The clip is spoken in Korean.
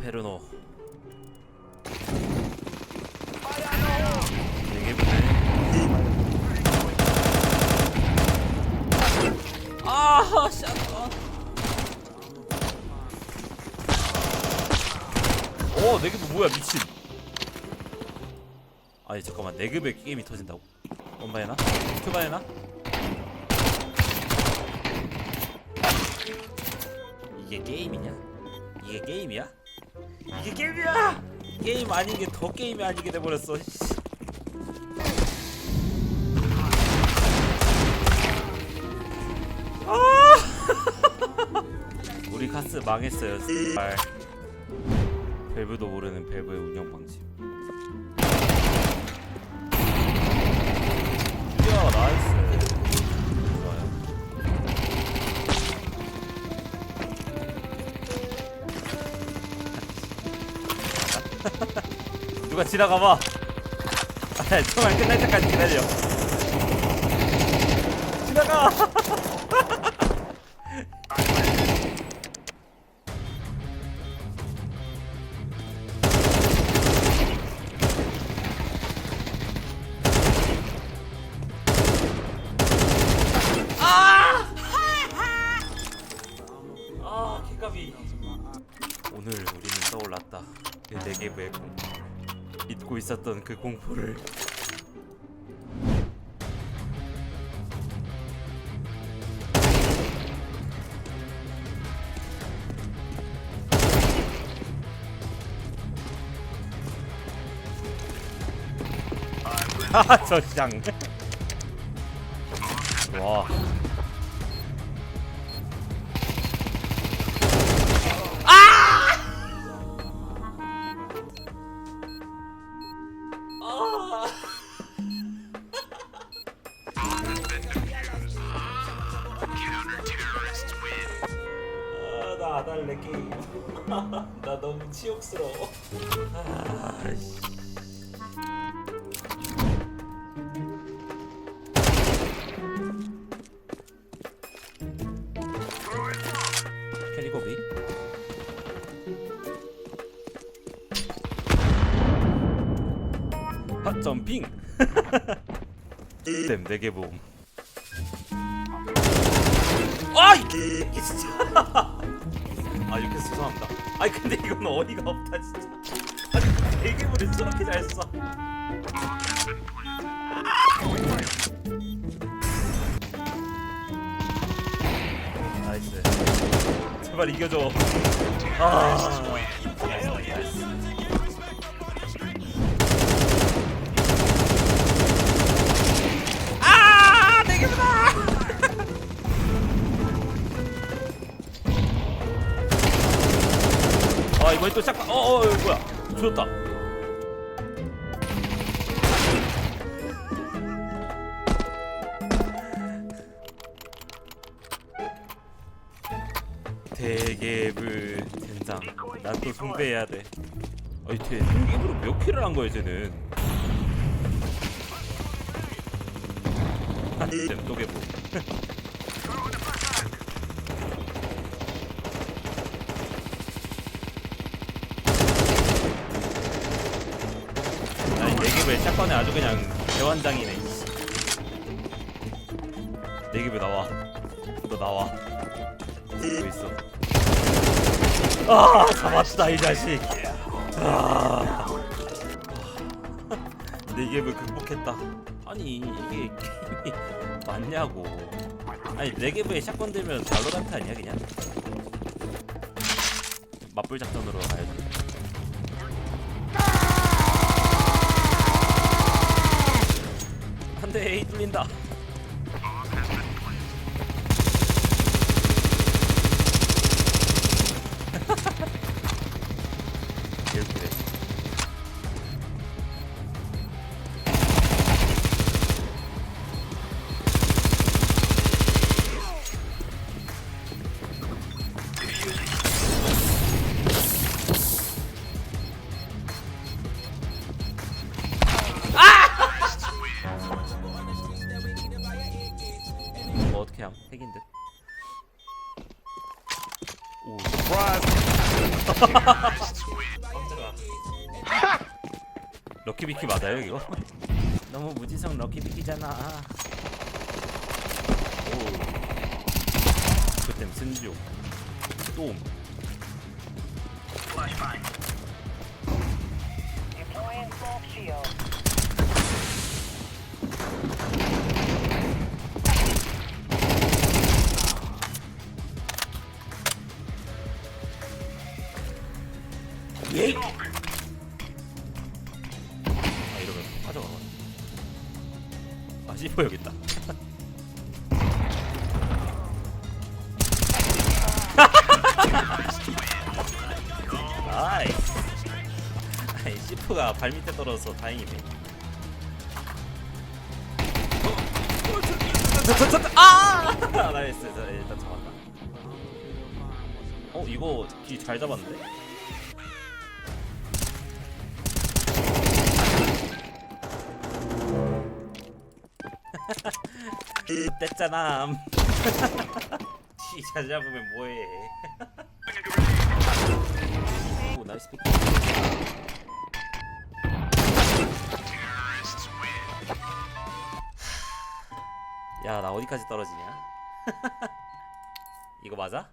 페르노 되게 보네 아 샷. 오 내급은 뭐야 미친 아니 잠깐만 내급에 게임이 터진다고? 원바에나? 큐바에나? 이게 게임이냐? 이게 게임이야? 이게 게임이야! 게임 아닌 게 더 게임이 아니게 돼버렸어. 씨. 아! 우리 카스 망했어요. 발. 밸브도 모르는 밸브의 운영 방식. 누가 지나가봐. 아, 정말 끝날 때까지 기다려. 지나가. 그 네개의 공포. 잊고 있었던 그 공포를. 아, 저장. 와. 게임. 나 너무 치욕스러워. 아, 씨. 캐리고비. 핫 점핑. 댐 네개. 아 이게 진짜. 아 이렇게 죄송합니다. 아니 근데 이건 어이가 없다 진짜. 아니 대게물을 저렇게 잘 써. 나이스. 제발 이겨줘. 아. 아, 아 이번에 또 시작. 어어 어, 뭐야? 좋다. 대개불 된장. 난또 숭배해야 돼. 아니 대 대개불은 몇 킬을 한 거야 쟤는? 아, 잼 또개불. 내기부에 샷건에 아주 그냥 대환장이네. 내기부 나와. 너 나와. 뭐 있어? 아 잡았다 이 자식. 아. 내기부 극복했다. 아니 이게 게임이 맞냐고. 아니 내기부에 샷건 들면 발로란트 아니야 그냥? 맞불 작전으로 가야지 한대 A 뚫린다. 어떻게 함? 핵인 듯. 오. 깜짝아. 럭키비키 맞아요 이거? 너무 무지성 럭키비키잖아. 오. 그땐 승지옥. 또. 옴. 예. 아 이러면 가져가. 아 C4 여기 있다. 나이스. 아니 C4가 발 밑에 떨어져서 다행이네. 아! 나이스. 자, 일단 잡았다. 어 이거 기잘 잡았는데? 뗐잖아. 씨, 잘 잡으면 뭐해? 오, 나이스 픽. 야, 나 어디까지 떨어지냐? 이거 맞아?